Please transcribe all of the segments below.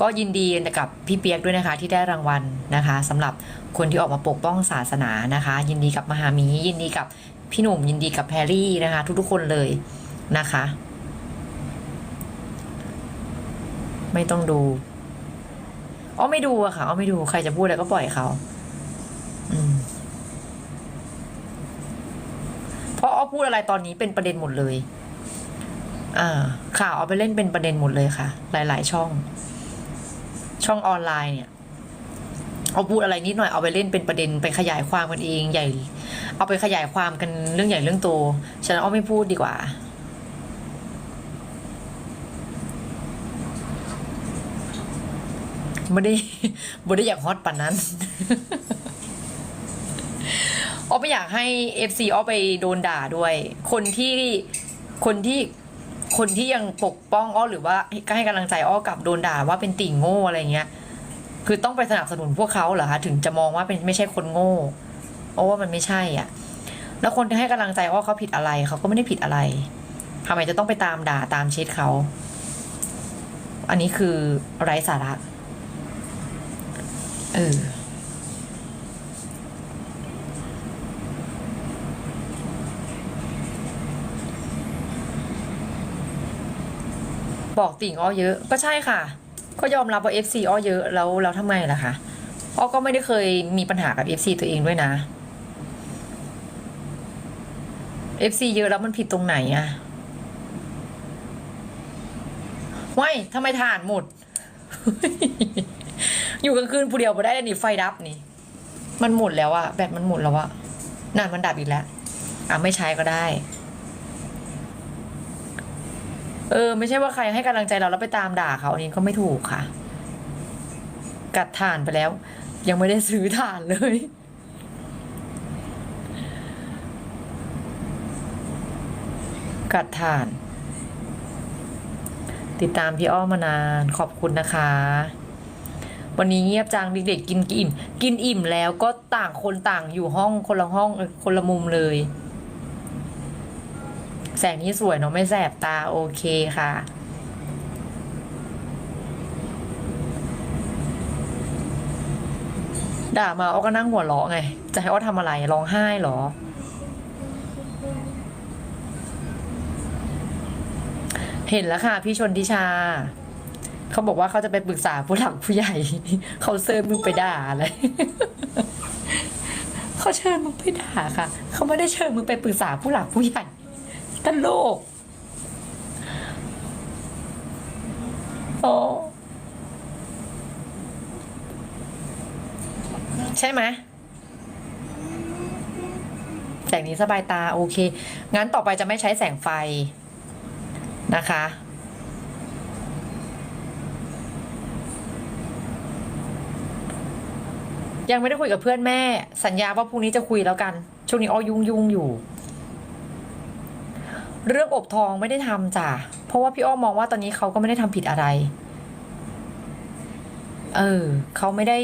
ก็ยินดีกับพี่เปียกด้วยนะคะที่ได้รางวัลนะคะสำหรับคนที่ออกมาปกป้องศาสนานะคะ ยินดีกับมหาหมียินดีกับพี่หนุ่มยินดีกับแพรรี่นะคะ ทุกๆคนเลยนะคะ ไม่ต้องดูอ้อไม่ดูอะค่ะอ้อไม่ดูใครจะพูดอะไรก็ปล่อยเขาเพราะอ้อพูดอะไรตอนนี้เป็นประเด็นหมดเลย อ่าข่าวเอาไปเล่นเป็นประเด็นหมดเลยค่ะ หลาย ๆ ช่อง ช่องออนไลน์เนี่ย เอาพูดอะไรนิดหน่อยเอาไปเล่นเป็นประเด็นไปขยายความกันเองใหญ่ เอาไปขยายความกันเรื่องใหญ่เรื่องโตฉะนั้นอ้อไม่พูดดีกว่าไม่ได้ไม่ได้อยากฮอตป่านนั้นอ้อไม่อยากให้เอฟซีอ้อไปโดนด่าด้วย คนที่คนที่ คนที่ยังปกป้องอ้อหรือว่าก็ให้กำลังใจอ้อกลับโดนด่าว่าเป็นติ่งโง่อะไรเงี้ย คือต้องไปสนับสนุนพวกเขาเหรอคะถึงจะมองว่าเป็นไม่ใช่คนโง่อ้อว่ามันไม่ใช่อะ แล้วคนที่ให้กำลังใจอ้อเขาผิดอะไรเขาก็ไม่ได้ผิดอะไรทำไมจะต้องไปตามด่าตามเช็ดเขา อันนี้คือไร้สาระ เออ บอกติ่งอ้อเยอะ ก็ใช่ค่ะ ก็ยอมรับว่า FC อ้อเยอะแล้วแล้วทำไมล่ะคะอ้อก็ไม่ได้เคยมีปัญหากับ FC ตัวเองด้วยนะ FC เยอะแล้วมันผิดตรงไหนอะว้ายทำไมถ่านหมด อยู่กลางคืนผู้เดียวไปได้นี่ไฟดับนี่ มันหมดแล้วอะแบตมันหมดแล้วอะนั่นมันดับอีกแล้ว อะไม่ใช้ก็ได้ เออ ไม่ใช่ว่าใครให้กำลังใจเราแล้วไปตามด่าเขาอันนี้ก็ไม่ถูกค่ะ กัดถ่านไปแล้ว ยังไม่ได้ซื้อถ่านเลย กัดถ่าน ติดตามพี่อ้อมานานขอบคุณนะคะ วันนี้เงียบจังเด็กๆกินอิ่ม กินอิ่มแล้วก็ต่างคนต่างอยู่ห้องคนละห้องคนละมุมเลย แสงนี้สวยเนาะไม่แสบตาโอเคค่ะ ด่ามาอ้อก็นั่งหัวเราะไง จะให้อ้อทำอะไรร้องไห้หรอ เห็นแล้วค่ะ พี่ชนทิชา เขาบอกว่าเขาจะไปปรึกษาผู้หลักผู้ใหญ่ เขาเซิร์ฟมึงไปด่าเลยเขาเชิญมึงไปด่าค่ะ เขาไม่ได้เชิญมึงไปปรึกษาผู้หลักผู้ใหญ่ ตลกโอ้ใช่ไหมแสงนี้สบายตาโอเค งั้นต่อไปจะไม่ใช้แสงไฟนะคะ ยังไม่ได้คุยกับเพื่อนแม่ สัญญาว่าพรุ่งนี้จะคุยแล้วกัน ช่วงนี้อ้อยุ่งยุ่งอยู่ เรื่องอบทองไม่ได้ทำจ้ะ เพราะว่าพี่อ้อมองว่าตอนนี้เขาก็ไม่ได้ทำผิดอะไร เออเขาไม่ได้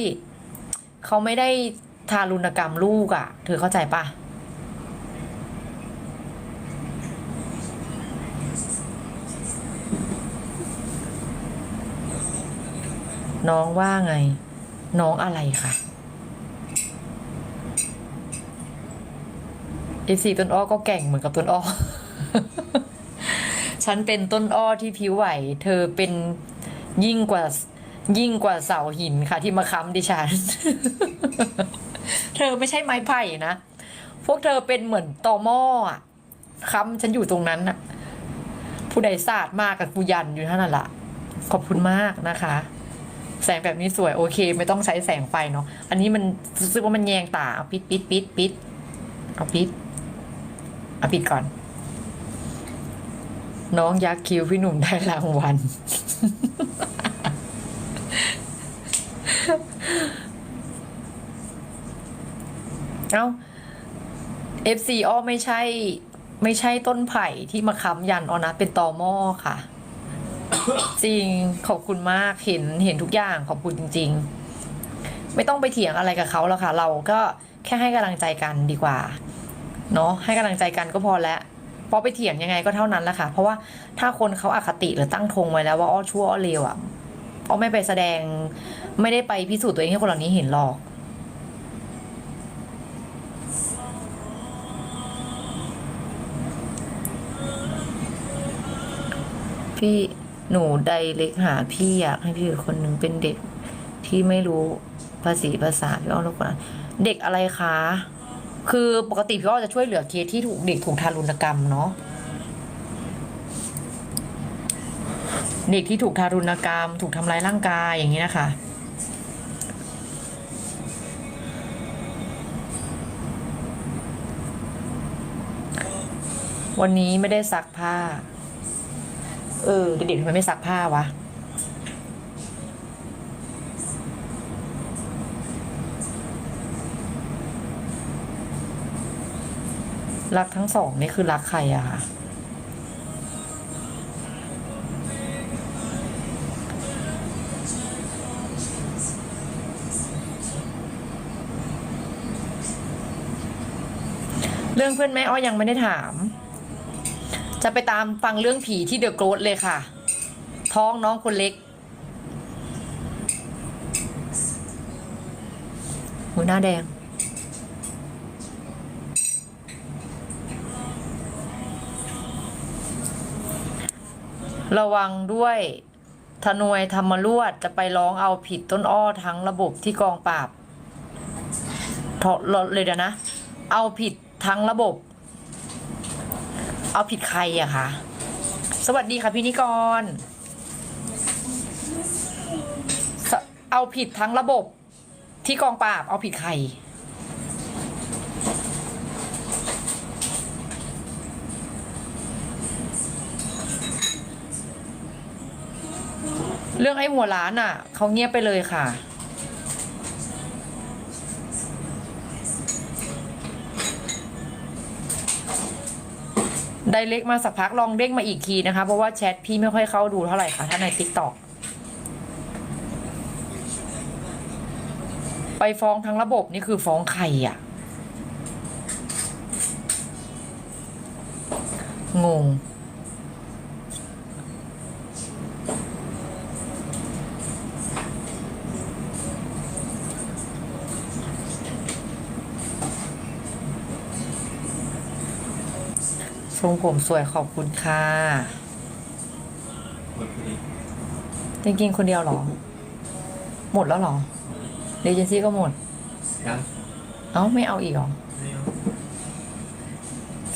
เขาไม่ได้ทารุณกรรมลูกอะ่ะ เธอเข้าใจปะน้องว่าไง น้องอะไรคะเอซีต้นอ้อก็แก่งเหมือนกับต้นอ้อ ฉันเป็นต้นอ้อที่ผิวไหว เธอเป็นยิ่งกว่ายิ่งกว่าเสาหินค่ะ ที่มาค้ำดิฉัน เธอไม่ใช่ไม้ไผ่นะ พวกเธอเป็นเหมือนตอหม้อค้ำฉันอยู่ตรงนั้นน่ะ ผู้ใดศาสตร์มากกับกูยันอยู่เท่านั้นละขอบคุณมากนะคะ แสงแบบนี้สวยโอเค ไม่ต้องใช้แสงไฟเนาะ อันนี้มันรู้สึกว่ามันแยงตาเอาปิดปิดปิดปิดเอาปิดเอาปิดก่อน น้องยักษ์คิวพี่หนุ่มได้รางวัล เอ้า FC อ้อไม่ใช่ ไม่ใช่ต้นไผ่ที่มาค้ำยันออนะ เป็นตอหม้อค่ะ จริงขอบคุณมากเห็นเห็นทุกอย่างขอบคุณจริง ๆ ไม่ต้องไปเถียงอะไรกับเขาแล้วค่ะ เราก็แค่ให้กำลังใจกันดีกว่า เนาะให้กำลังใจกันก็พอแล้ว พอไปเถียงยังไงก็เท่านั้นแหละค่ะ เพราะว่าถ้าคนเขาอาคติหรือตั้งธงไว้แล้วว่าอ้อชั่วอ้อเลวอะอ้อไม่ไปแสดงไม่ได้ไปพิสูจน์ตัวเองให้คนเหล่านี้เห็นหรอกพี่หนูไดเล็กหาพี่อยากให้พี่คนหนึ่งเป็นเด็กที่ไม่รู้ภาษีภาษาพี่อ้อรบกวนเด็กอะไรคะ คือปกติพี่อ้อจะช่วยเหลือเคสที่ถูกเด็กถูกทารุณกรรมเนาะเด็กที่ถูกทารุณกรรม ถูกทำร้ายร่างกายอย่างนี้นะคะวันนี้ไม่ได้ซักผ้า เออเด็กๆทำไมไม่ซักผ้าวะ รักทั้งสองนี่คือรักใครอะคะเรื่องเพื่อนแม่อ้อยยังไม่ได้ถาม จะไปตามฟังเรื่องผีที่เดอะโกรธเลยค่ะ ท้องน้องคนเล็กหูหน้าแดง ระวังด้วยทนวยธรรมรวดจะไปร้องเอาผิดต้นอ้อทั้งระบบที่กองปราบทอเลยเดี๋ยวนะ เอาผิดทั้งระบบ เอาผิดใครอะคะสวัสดีค่ะพี่นิกร เอาผิดทั้งระบบที่กองปราบ เอาผิดใคร เรื่องไอ้หัวล้านอะเขาเงียบไปเลยค่ะ ไดเล็กมาสักพักลองเด้งมาอีกทีนะคะ เพราะว่าแชทพี่ไม่ค่อยเข้าดูเท่าไหร่ค่ะ ถ้าในติ๊กต็อกไปฟ้องทั้งระบบนี่คือฟ้องใครอะ งง ทรงผมสวยขอบคุณค่ะหมดพอดีจริงๆคนเดียวเหรอ หมดแล้วเหรอเรเจนซี่ก็หมดยังเอ้าไม่เอาอีกเหรอไม่เอา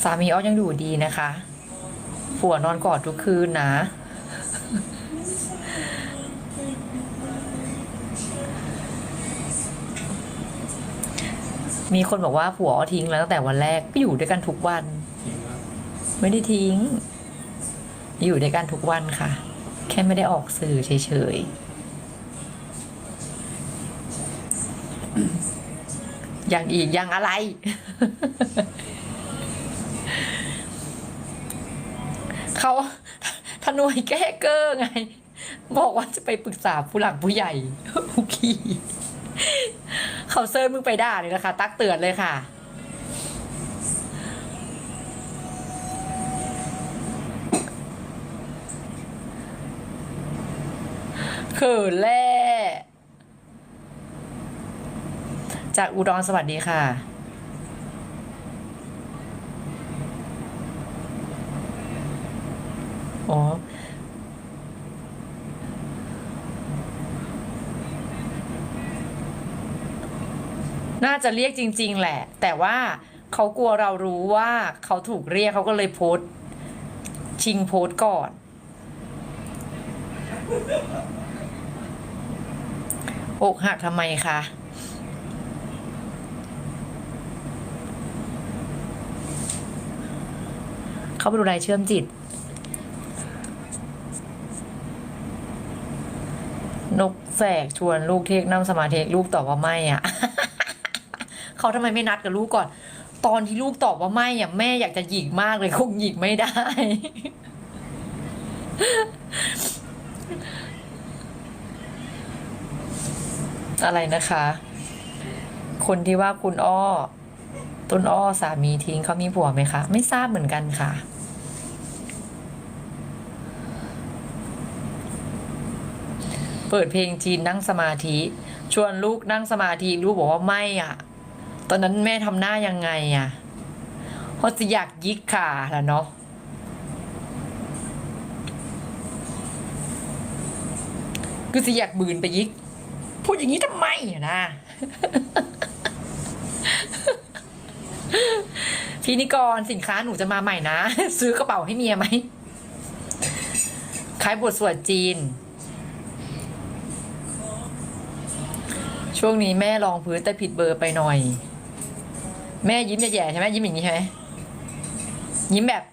สามีอ้อยังอยู่ดีนะคะผัวนอนกอดทุกคืนนะ มีคนบอกว่าผัวอ้อทิ้งแล้วตั้งแต่วันแรกก็อยู่ด้วยกันทุกวันจริงว่า ไม่ได้ทิ้ง อยู่ด้วยกันทุกวันค่ะ แค่ไม่ได้ออกสื่อเฉยๆ อย่างอีกอย่างอะไร เขาทนวยแก้เกอร์ไง บอกว่าจะไปปรึกษาผู้หลักผู้ใหญ่โอเคเขาเซิร์มึงไปด่าเลยนะคะ ตักเตือนเลยค่ะ เขินแล่จากอุดรสวัสดีค่ะ อ๋อ น่าจะเรียกจริง ๆ แหละ แต่ว่าเขากลัวเรารู้ว่าเขาถูกเรียกเขาก็เลยโพสต์ชิงโพสต์ก่อน อกหักทำไมคะเข้าไปดูรายเชื่อมจิต นกแสกชวนลูกเทกนั่งสมาธิลูกตอบว่าไม่อะ เขาทำไมไม่นัดกับลูกก่อน ตอนที่ลูกตอบว่าไม่อะแม่อยากจะหยิกมากเลยคงหยิกไม่ได้ อะไรนะคะ คนที่ว่าคุณอ้อ ต้นอ้อสามีทิ้งเขามีผัวไหมคะ ไม่ทราบเหมือนกันค่ะ เปิดเพลงจีนนั่งสมาธิ ชวนลูกนั่งสมาธิลูกบอกว่าไม่อะ่ะ ตอนนั้นแม่ทำหน้ายังไงอะ่ะเพราะจะอยากยิกขาล่ะเนาะคือสิอยากบืนไปยิก พูดอย่างนี้ทำไมนะ พี่นิกรสินค้าหนูจะมาใหม่นะ ซื้อกระเป๋าให้เมียไหมขายบทสวดจีน ช่วงนี้แม่ลองพื้นแต่ผิดเบอร์ไปหน่อย แม่ยิ้มแย่ๆใช่ไหมยิ้มอย่างนี้ใช่ไหมยิ้มแบบ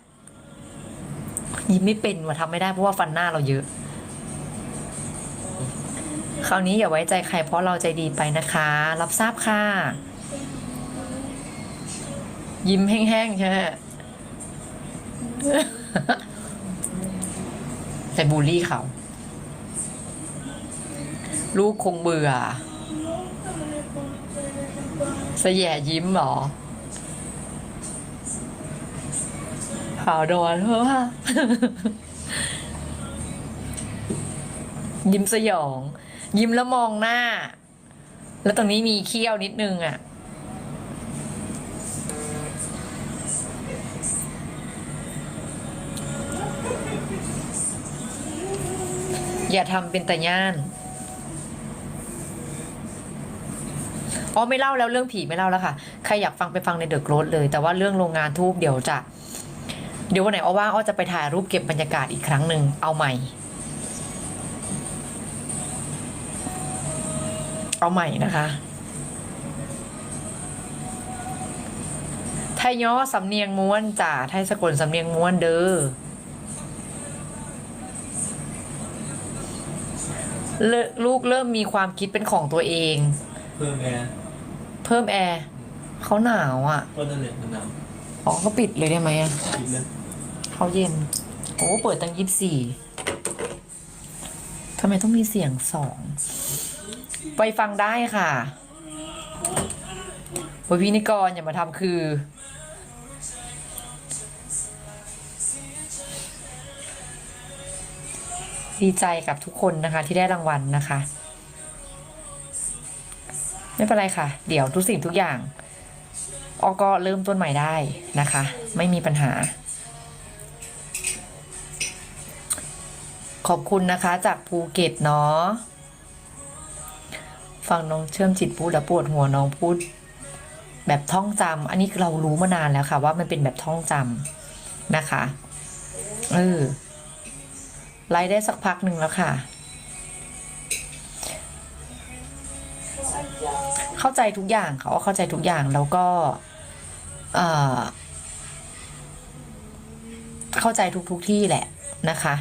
ยิ้มไม่เป็นว่ะทำไม่ได้เพราะว่าฟันหน้าเราเยอะ ราวนี้อย่าไว้ใจใครเพราะเราใจดีไปนะคะ รับทราบค่ะ ยิ้มแห้งๆใช่ไหมแต่บูลลี่เขา ลูกคงเบื่อ เสแย่ยิ้มหรอขาวโดนเพราะว่ายิ้มสยอง ยิ้มแล้วมองหน้า แล้วตรงนี้มีเขี้ยวนิดนึงอะ อย่าทำเป็นตะย่าน อ๋อไม่เล่าแล้วเรื่องผีไม่เล่าแล้วค่ะ ใครอยากฟังไปฟังในเดอะโกรดเลย แต่ว่าเรื่องโรงงานทูบเดี๋ยวจะ เดี๋ยววันไหนอ้อว่างอ้อจะไปถ่ายรูปเก็บบรรยากาศอีกครั้งหนึ่งเอาใหม่ เอาใหม่นะคะ ไทยย่อสำเนียงม้วนจ่าไทยสกลสำเนียงม้วนเด้อเลิกลูกเริ่มมีความคิดเป็นของตัวเอง เพิ่มแอร์เพิ่มแอร์เขาหนาวอะก็นั่นแหละมันหนาวอ๋อก็ปิดเลยได้ไหมอะคิดเลยเขาเย็น โอ้เปิดตั้งยี่สี่ทำไมต้องมีเสียงสอง ไปฟังได้ค่ะโอ้ยพี่นิกรอย่ามาทำคือ ดีใจกับทุกคนนะคะที่ได้รางวัลนะคะ ไม่เป็นไรค่ะ เดี๋ยวทุกสิ่งทุกอย่างออก็เริ่มต้นใหม่ได้นะคะ ไม่มีปัญหา ขอบคุณนะคะจากภูเก็ตเนาะ ฟังน้องเชื่อมจิตพูดแล้วปวดหัวน้องพูด แบบท่องจำอันนี้เรารู้มานานแล้วค่ะ ว่ามันเป็นแบบท่องจำนะคะเออไลฟ์ได้สักพักหนึ่งแล้วค่ะ เข้าใจทุกอย่างเขาเข้าใจทุกอย่างแล้วก็เออเข้าใจทุกทุกที่แหละนะคะ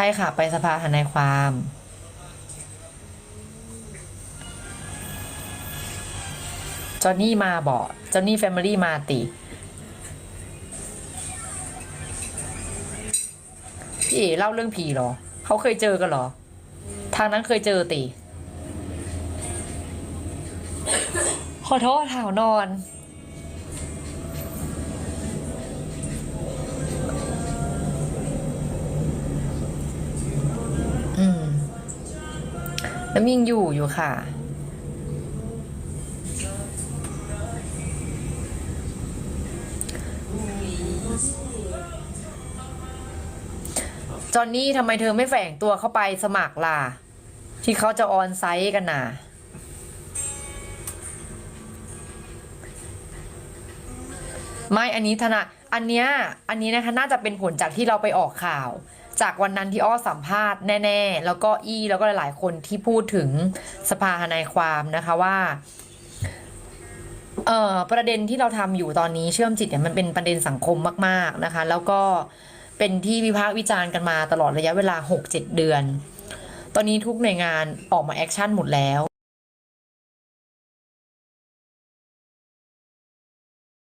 ช่ค่ะ ไปสภาทนายความ จอนนี่มาบอกจอนนี่แฟมิลี่มาติ พี่เอเล่าเรื่องผีเหรอ เขาเคยเจอกันเหรอ ทางนั้นเคยเจอติ ขอโทษถาวนอน แล้วมิงอยู่อยู่ค่ะ จอนนี่ทำไมเธอไม่แฝงตัวเข้าไปสมัครล่ะ ที่เขาจะออนไซต์กันน่ะไม่ อันนี้ธนาอันเนี้ย อันนี้นะคะ น่าจะเป็นผลจากที่เราไปออกข่าว จากวันนั้นที่อ้อสัมภาษณ์แน่ ๆ แล้วก็อี้แล้วก็หลายๆคนที่พูดถึงสภาทนายความนะคะว่าเอ่อประเด็นที่เราทำอยู่ตอนนี้เชื่อมจิตเนี่ยมันเป็นประเด็นสังคมมากๆนะคะ แล้วก็เป็นที่วิพากษ์วิจารณ์กันมาตลอดระยะเวลา 6-7 เดือน ตอนนี้ทุกหน่วยงานออกมาแอคชั่นหมดแล้ว